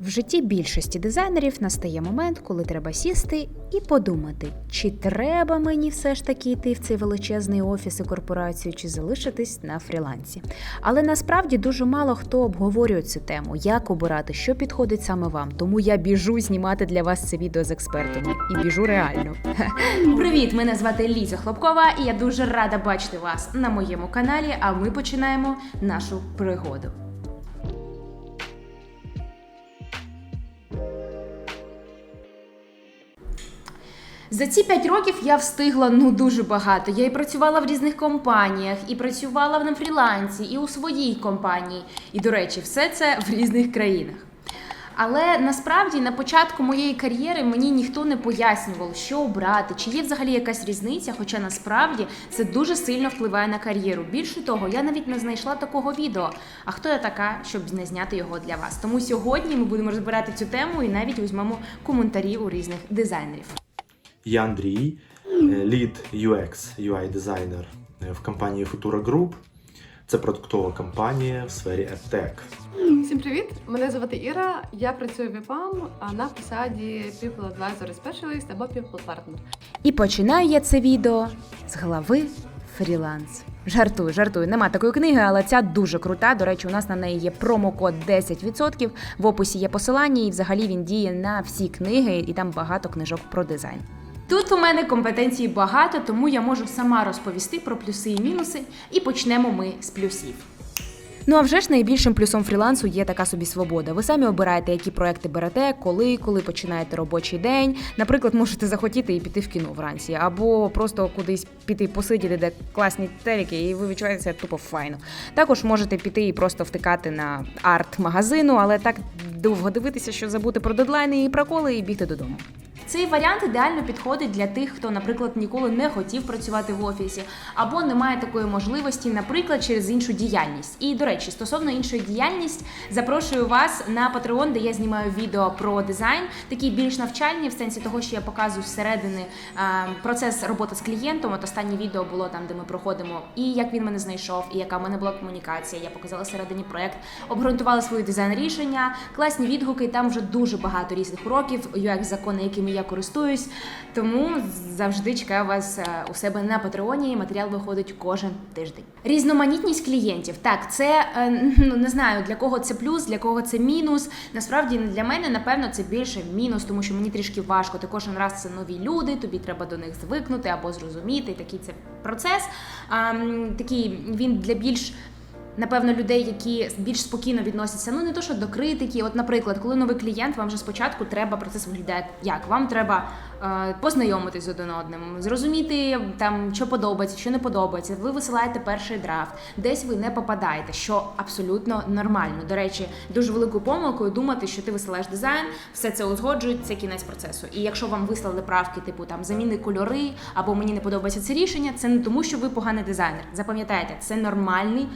В житті більшості дизайнерів настає момент, коли треба сісти і подумати, чи треба мені все ж таки йти в цей величезний офіс і корпорацію, чи залишитись на фрілансі. Але насправді дуже мало хто обговорює цю тему, як обирати, що підходить саме вам. Тому я біжу знімати для вас це відео з експертами і біжу реально. Привіт! Мене звати Ліза Хлопкова, і я дуже рада бачити вас на моєму каналі. А ми починаємо нашу пригоду. За ці 5 років я встигла ну дуже багато. Я і працювала в різних компаніях, і працювала на фрілансі, і у своїй компанії. І, до речі, все це в різних країнах. Але насправді на початку моєї кар'єри мені ніхто не пояснював, що обрати, чи є взагалі якась різниця, хоча насправді це дуже сильно впливає на кар'єру. Більше того, я навіть не знайшла такого відео. А хто я така, щоб не зняти його для вас? Тому сьогодні ми будемо розбирати цю тему і навіть візьмемо коментарі у різних дизайнерів. Я Андрій, лід UX, UI дизайнер в компанії Futura Group. Це продуктова компанія в сфері EdTech. Всім привіт! Мене звати Іра. Я працюю в а на посаді People Advisor Specialist або People Partner. І починаю я це відео з глави фріланс. Жартую, жартую. Нема такої книги, але ця дуже крута. До речі, у нас на неї є промокод 10%. В описі є посилання, і взагалі він діє на всі книги, і там багато книжок про дизайн. Тут у мене компетенцій багато, тому я можу сама розповісти про плюси і мінуси, і почнемо ми з плюсів. Ну а вже ж найбільшим плюсом фрілансу є така собі свобода. Ви самі обираєте, які проекти берете, коли, коли починаєте робочий день. Наприклад, можете захотіти і піти в кіно вранці, або просто кудись піти посидіти, де класні телеки, і ви відчуваєте себе тупо файно. Також можете піти і просто втикати на арт-магазину, але так довго дивитися, що забути про дедлайни і проколи, і бігти додому. Цей варіант ідеально підходить для тих, хто, наприклад, ніколи не хотів працювати в офісі, або не має такої можливості, наприклад, через іншу діяльність. І до речі, стосовно іншої діяльності, запрошую вас на Patreon, де я знімаю відео про дизайн, такі більш навчальні, в сенсі того, що я показую зсередини процес роботи з клієнтом. От останнє відео було там, де ми проходимо, і як він мене знайшов, і яка в мене була комунікація. Я показала всередині проект, обґрунтувала свої дизайн рішення, класні відгуки. Там вже дуже багато різних уроків, UX закони, якими я користуюсь. Тому завжди чекаю вас е, у себе на Патреоні. Матеріал виходить кожен тиждень. Різноманітність клієнтів. Так, це е, ну не знаю для кого це плюс, для кого це мінус. Насправді для мене, напевно, це більше мінус, тому що мені трішки важко. Ти кожен раз це нові люди, тобі треба до них звикнути або зрозуміти. Такий це процес. А, такий він для більш Напевно, людей, які більш спокійно відносяться, ну не то, що до критики. От, наприклад, коли новий клієнт, вам вже спочатку треба процес виглядає як. Вам треба е, познайомитись з один одним, зрозуміти там, що подобається, що не подобається. Ви висилаєте перший драфт, десь ви не попадаєте, що абсолютно нормально. До речі, дуже великою помилкою думати, що ти висилаєш дизайн, все це узгоджують, це кінець процесу. І якщо вам вислали правки, типу там заміни кольори або мені не подобається це рішення, це не тому, що ви поганий дизайнер. Запам'ятайте, це нормальний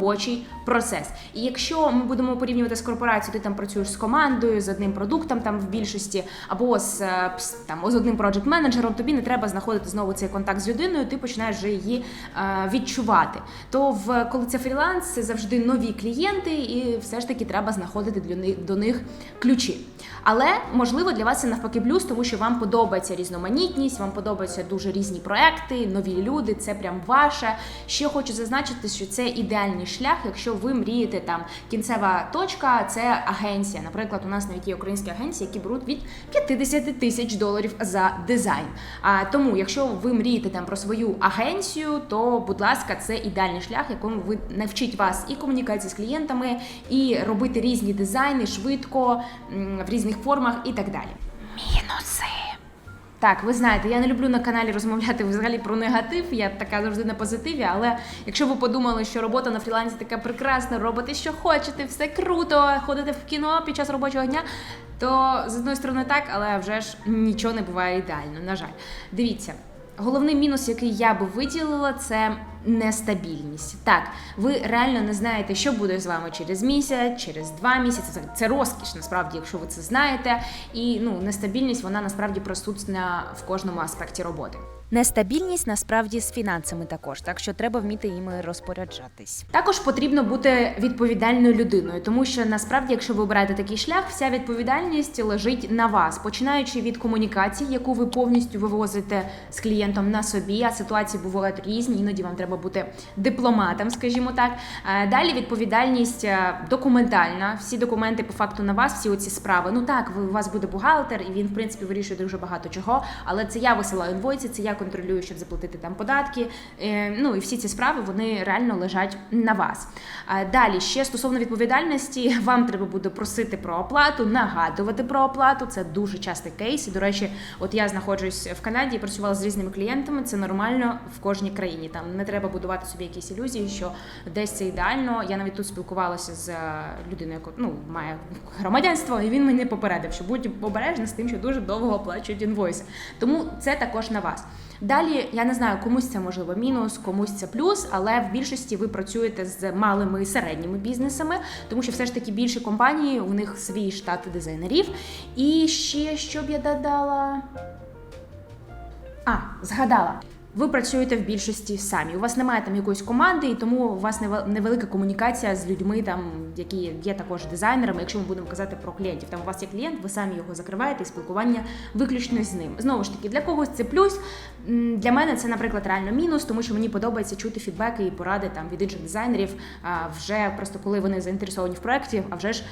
робочий процес. І якщо ми будемо порівнювати з корпорацією, ти там працюєш з командою, з одним продуктом там в більшості, або з е, там з одним проджект менеджером, тобі не треба знаходити знову цей контакт з людиною, ти починаєш вже її е, відчувати. То в коли це фріланс, це завжди нові клієнти, і все ж таки треба знаходити для них до них ключі. Але можливо для вас це навпаки плюс, тому що вам подобається різноманітність, вам подобаються дуже різні проекти, нові люди. Це прям ваше. Ще хочу зазначити, що це ідеальний шлях, якщо ви мрієте там кінцева точка, це агенція. Наприклад, у нас навіть є українські агенції, які беруть від 50 тисяч доларів за дизайн. А тому, якщо ви мрієте там про свою агенцію, то будь ласка, це ідеальний шлях, якому ви навчить вас і комунікації з клієнтами, і робити різні дизайни швидко в різних формах і так далі. Мінуси. Так, ви знаєте, я не люблю на каналі розмовляти взагалі про негатив. Я така завжди на позитиві. Але якщо ви подумали, що робота на фрілансі така прекрасна, робите, що хочете, все круто, ходите в кіно під час робочого дня, то з одної сторони так, але вже ж нічого не буває ідеально. На жаль, дивіться. Головний мінус, який я би виділила, це нестабільність. Так, ви реально не знаєте, що буде з вами через місяць, через два місяці. Це, розкіш, насправді, якщо ви це знаєте. І ну, нестабільність вона насправді присутня в кожному аспекті роботи. Нестабільність насправді з фінансами також, так що треба вміти іми розпоряджатись. Також потрібно бути відповідальною людиною, тому що насправді, якщо ви обираєте такий шлях, вся відповідальність лежить на вас, починаючи від комунікації, яку ви повністю вивозите з клієнтом на собі. А ситуації бувають різні, іноді вам треба бути дипломатом, скажімо так. Е, Далі відповідальність е, документальна. Всі документи по факту на вас, всі оці справи. Ну так, у вас буде бухгалтер, і він в принципі вирішує дуже багато чого. Але це я висилаю інвойси, це я контролюю, щоб заплатити там податки. Е, Ну і всі ці справи вони реально лежать на вас. Далі ще стосовно відповідальності, вам треба буде просити про оплату, нагадувати про оплату. Це дуже частий кейс. І до речі, от я знаходжусь в Канаді працювала з різними клієнтами. Це нормально в кожній країні. Там не треба будувати собі якісь ілюзії, що десь це ідеально. Я навіть тут спілкувалася з е, людиною, яка ну має громадянство, і він мене попередив, що будь обережна з тим, що дуже довго оплачують інвойси. Тому це також на вас. Далі я не знаю, комусь це можливо мінус, комусь це плюс, але в більшості ви працюєте з малими і середніми бізнесами, тому що все ж таки більші компанії, у них свій штат дизайнерів. І ще що б я додала. А, згадала. Ви працюєте в більшості самі. У вас немає там якоїсь команди, і тому у вас неве- невелика комунікація з людьми, там які є також дизайнерами. Якщо ми будемо казати про клієнтів, там у вас є клієнт, ви самі його закриваєте і спілкування виключно з ним. Знову ж таки, для когось це плюс. Для мене це, наприклад, реально мінус, тому що мені подобається чути фідбеки і поради там від інших дизайнерів. А вже просто коли вони заінтересовані в проєкті, а вже ж.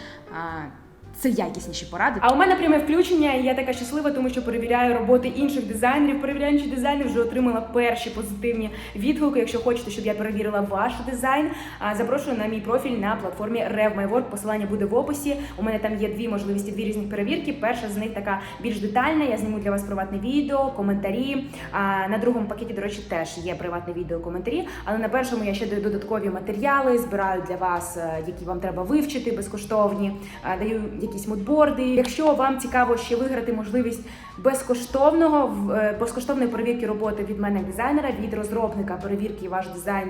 Це якісніші поради. А у мене пряме включення, і я така щаслива, тому що перевіряю роботи інших дизайнерів. Перевіряючи дизайнер, вже отримала перші позитивні відгуки. Якщо хочете, щоб я перевірила ваш дизайн, запрошую на мій профіль на платформі Rev My Work. Посилання буде в описі. У мене там є дві можливості, дві різні перевірки. Перша з них така більш детальна. Я зніму для вас приватне відео, коментарі. На другому пакеті, до речі, теж є приватне відео, коментарі. Але на першому я ще даю додаткові матеріали, збираю для вас, е, які вам треба вивчити безкоштовні. Даю якісь мудборди. Якщо вам цікаво ще виграти можливість безкоштовного е, безкоштовної перевірки роботи від мене дизайнера, від розробника перевірки ваш дизайн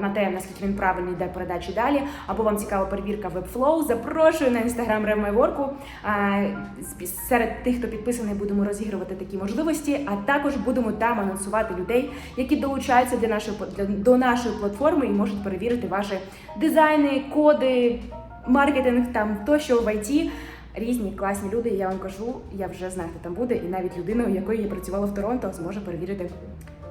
на те, наскільки він правильний йде передачі далі, або вам цікава перевірка Webflow, запрошую на інстаграм Ремайворку. Серед тих, хто підписаний, будемо розігрувати такі можливості, а також будемо там анонсувати людей, які долучаються для нашої до нашої платформи і можуть перевірити ваші дизайни, коди, маркетинг там тощо в IT. Різні класні люди, я вам кажу, я вже знаю, хто там буде, і навіть людина, у якої я працювала в Торонто, зможе перевірити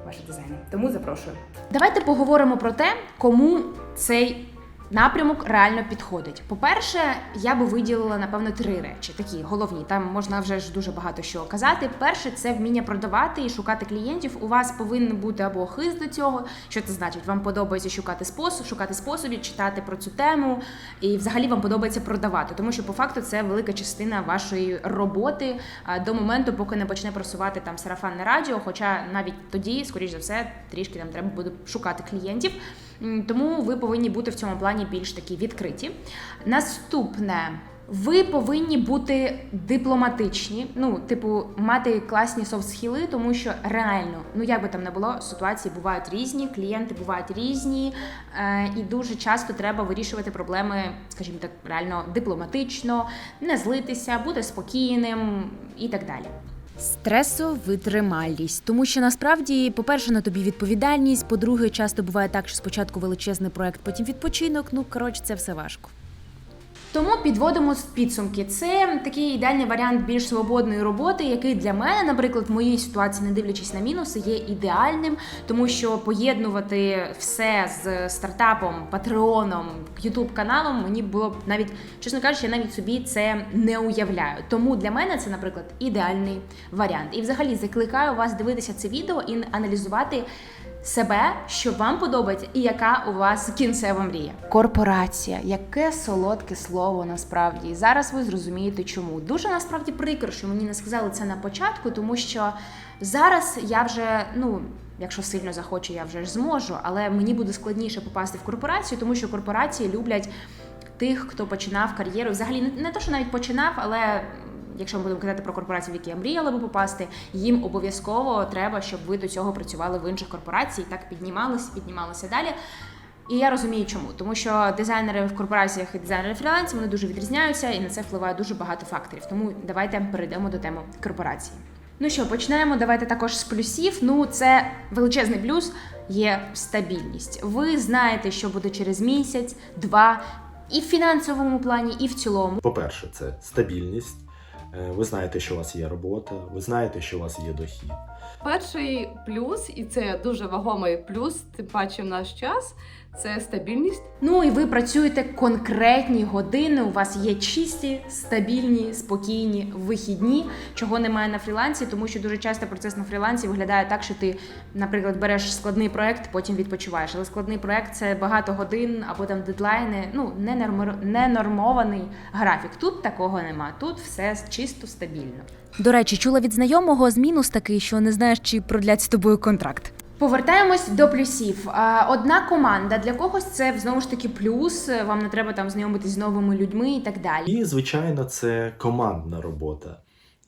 ваші дизайни. Тому запрошую. Давайте поговоримо про те, кому цей напрямок реально підходить. По-перше, я би виділила напевно три речі, такі головні. Там можна вже ж дуже багато що казати. Перше, це вміння продавати і шукати клієнтів. У вас повинен бути або хист до цього. Що це значить? Вам подобається шукати спосіб, шукати способів, читати про цю тему, і взагалі вам подобається продавати, тому що по факту це велика частина вашої роботи до моменту, поки не почне просувати там сарафанне радіо. Хоча навіть тоді, скоріш за все, трішки нам треба буде шукати клієнтів. Тому ви повинні бути в цьому плані більш такі відкриті. Наступне. Ви повинні бути дипломатичні, ну, типу, мати класні софт-схіли, тому що реально, ну як би там не було, ситуації бувають різні, клієнти бувають різні, е, і дуже часто треба вирішувати проблеми, скажімо так, реально дипломатично, не злитися, бути спокійним і так далі. Стресовитрималість, тому що насправді, по-перше, на тобі відповідальність. По-друге, часто буває так, що спочатку величезний проект, потім відпочинок. Ну коротше, це все важко. Тому підводимо підсумки. Це такий ідеальний варіант більш свободної роботи, який для мене, наприклад, в моїй ситуації, не дивлячись на мінуси, є ідеальним, тому що поєднувати все з стартапом, патреоном, ютуб каналом мені було б навіть, чесно кажучи, я навіть собі це не уявляю. Тому для мене це, наприклад, ідеальний варіант. І взагалі закликаю вас дивитися це відео і аналізувати себе, що вам подобається, і яка у вас кінцева мрія. Корпорація, яке солодке слово насправді. І зараз ви зрозумієте, чому. Дуже насправді прикро, що мені не сказали це на початку, тому що зараз я вже, ну. Якщо сильно захочу, я вже ж зможу, але мені буде складніше попасти в корпорацію, тому що корпорації люблять тих, хто починав кар'єру. Взагалі не, то, що навіть починав, але якщо ми будемо казати про корпорації, в які я мріяла би попасти, їм обов'язково треба, щоб ви до цього працювали в інших корпораціях, так піднімалися, піднімалися далі. І я розумію, чому, тому що дизайнери в корпораціях і дизайнери фрілансі вони дуже відрізняються, і на це впливає дуже багато факторів. Тому давайте перейдемо до теми корпорації. Ну що, починаємо. Давайте також з плюсів. Ну, це величезний плюс є стабільність. Ви знаєте, що буде через місяць, два, і в фінансовому плані, і в цілому. По-перше, це стабільність. Е, Ви знаєте, що у вас є робота, ви знаєте, що у вас є дохід. Перший плюс, і це дуже вагомий плюс, тим паче в наш час, це стабільність. Ну і ви працюєте конкретні години. У вас є чисті, стабільні, спокійні вихідні, чого немає на фрілансі, тому що дуже часто процес на фрілансі виглядає так, що ти, наприклад, береш складний проект, потім відпочиваєш. Але складний проект це багато годин або там дедлайни. Ну ненормований графік. Тут такого нема. Тут все чисто стабільно. До речі, чула від знайомого з мінус такий, що не знаєш, чи продлять з тобою контракт. Повертаємось до плюсів. Одна команда для когось це знову ж таки плюс. Вам не треба там знайомитись з новими людьми і так далі. І, звичайно, це командна робота.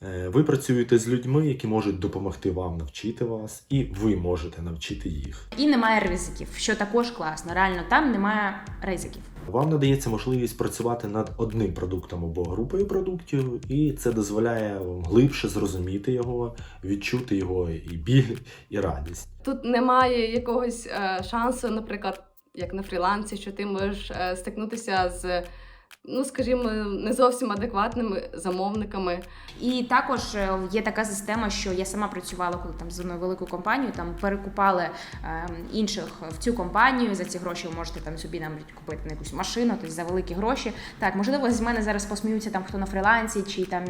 Е, Ви працюєте з людьми, які можуть допомогти вам навчити вас, і ви можете навчити їх. І немає ризиків, що також класно. Реально там немає ризиків. Вам надається можливість працювати над одним продуктом або групою продуктів, і це дозволяє вам глибше зрозуміти його, відчути його і біль, і радість. Тут немає якогось е, шансу, наприклад, як на фрілансі, що ти можеш е, стикнутися з, ну скажімо, не зовсім адекватними замовниками. І також е, є така система, що я сама працювала, коли там з одною великою компанією, там перекупали е, інших в цю компанію. За ці гроші ви можете там собі навіть купити на якусь машину, тобто за великі гроші. Так, можливо, з мене зараз посміються там хто на фрілансі, чи там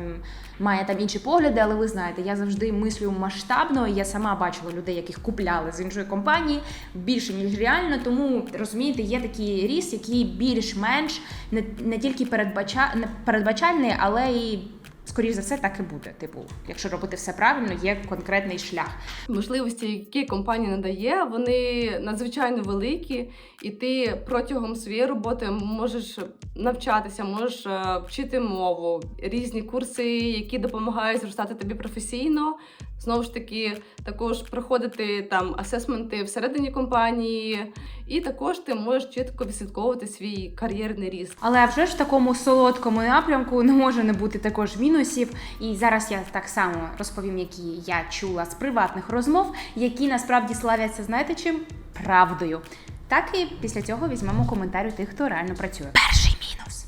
має там інші погляди, але ви знаєте, я завжди мислю масштабно. Я сама бачила людей, яких купляли з іншої компанії більше ніж реально. Тому розумієте, є такий ріст, який більш-менш не, не тільки передбача, не передбачальний, але і скоріш за все так і буде. Типу, якщо робити все правильно, є конкретний шлях. Можливості, які компанія надає, вони надзвичайно великі, і ти протягом своєї роботи можеш навчатися, можеш е, вчити мову, різні курси, які допомагають зростати тобі професійно. Знову ж таки, також проходити там асесменти всередині компанії, і також ти можеш чітко відслідковувати свій кар'єрний ріст. Але вже ж в такому солодкому напрямку не може не бути також мінусів. І зараз я так само розповім, які я чула з приватних розмов, які насправді славяться, знаєте чим? Правдою. Так і після цього візьмемо коментар у тих, хто реально працює. Перший мінус.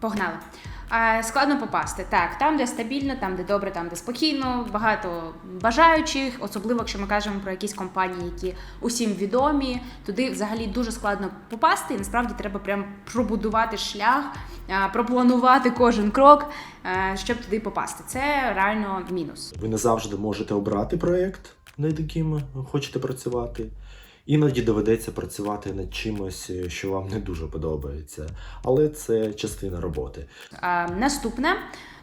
Погнали. А, складно попасти. Так, там, де стабільно, там, де добре, там, де спокійно, багато бажаючих, особливо якщо ми кажемо про якісь компанії, які усім відомі, туди взагалі дуже складно попасти. І насправді треба прям пробудувати шлях, а, пропланувати кожен крок, щоб туди попасти. Це реально мінус. Ви не завжди можете обрати проєкт, над яким хочете працювати. Іноді доведеться працювати над чимось, що вам не дуже подобається, але це частина роботи. А, наступне.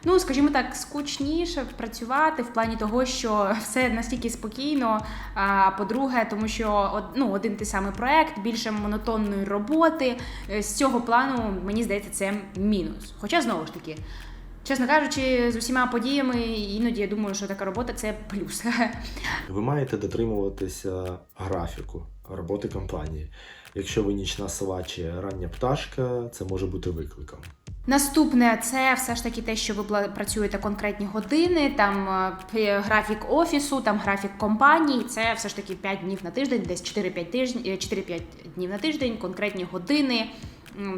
Ну, скажімо так, скучніше працювати в плані того, що все настільки спокійно. А по-друге, тому що ну, один той самий проект, більше монотонної роботи. Е, З цього плану, мені здається, це мінус. Хоча знову ж таки, чесно кажучи, з усіма подіями, іноді я думаю, що така робота це плюс. Ви маєте дотримуватися графіку роботи компанії. Якщо ви нічна сова чи рання пташка, це може бути викликом. Наступне це все ж таки те, що ви працюєте конкретні години, там е, графік офісу, там графік компанії. Це все ж таки 5 днів на тиждень, десь 4-5 тижнів, 4-5 днів на тиждень, конкретні години.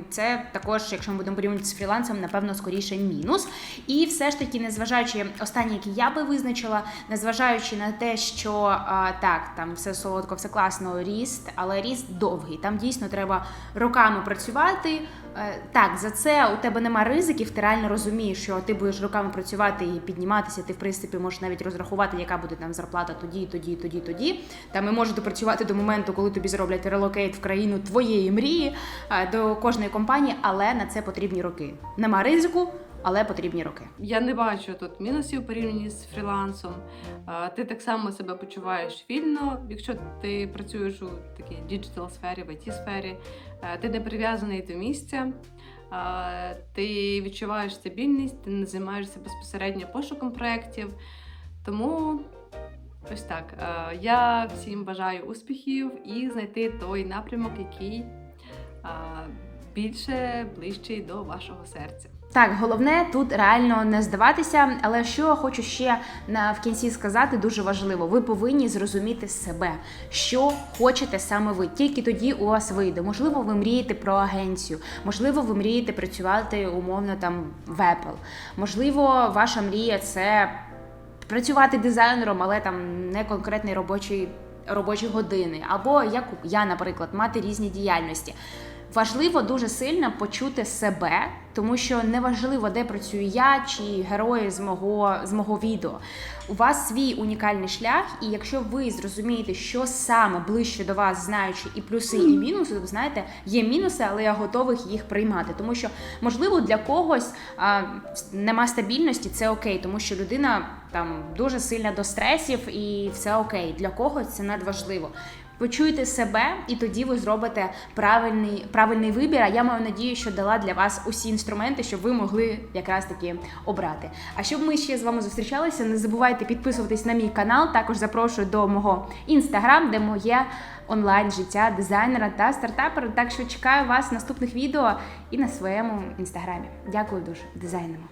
Це також, якщо ми будемо порівнювати з фрілансом, напевно, скоріше мінус. І все ж таки, незважаючи останні, які я би визначила, незважаючи на те, що а, так, там все солодко, все класно, ріст, але ріст довгий. Там дійсно треба роками працювати. Е, Так, за це у тебе нема ризиків, ти реально розумієш, що ти будеш роками працювати і підніматися. Ти в принципі можеш навіть розрахувати, яка буде там зарплата тоді, тоді, тоді, тоді. Там і можеш допрацювати до моменту, коли тобі зроблять релокейт в країну твоєї мрії е, до кожної компанії, але на це потрібні роки. Нема ризику, але потрібні роки. Я не бачу тут мінусів порівняні з фрілансом. Ти так само себе почуваєш вільно, якщо ти працюєш у такій діджитал сфері, в it сфері, ти не прив'язаний до місця, ти відчуваєш стабільність, ти не займаєшся безпосередньо пошуком проєктів. Тому ось так. Я всім бажаю успіхів і знайти той напрямок, який більше ближчий до вашого серця. Так, головне тут реально не здаватися. Але що хочу ще на в кінці сказати, дуже важливо. Ви повинні зрозуміти себе, що хочете саме ви. Тільки тоді у вас вийде. Можливо, ви мрієте про агенцію, можливо, ви мрієте працювати умовно там в Apple. Можливо, ваша мрія це працювати дизайнером, але там не конкретний робочий. Робочі години, або як я, наприклад, мати різні діяльності. Важливо дуже сильно почути себе, тому що неважливо, де працюю я чи герої з мого, з мого відео. У вас свій унікальний шлях, і якщо ви зрозумієте, що саме ближче до вас, знаючи і плюси, і мінуси, то знаєте, є мінуси, але я готових їх приймати. Тому що, можливо, для когось а, нема стабільності, це окей, тому що людина там дуже сильна до стресів, і все окей. Для когось це надважливо. Почуйте себе, і тоді ви зробите правильний, правильний вибір. А я маю надію, що дала для вас усі інструменти, щоб ви могли якраз таки обрати. А щоб ми ще з вами зустрічалися, не забувайте підписуватись на мій канал. Також запрошую до мого інстаграм, де моє онлайн життя дизайнера та стартапера. Так що чекаю вас в наступних відео і на своєму інстаграмі. Дякую дуже, дизайнеру.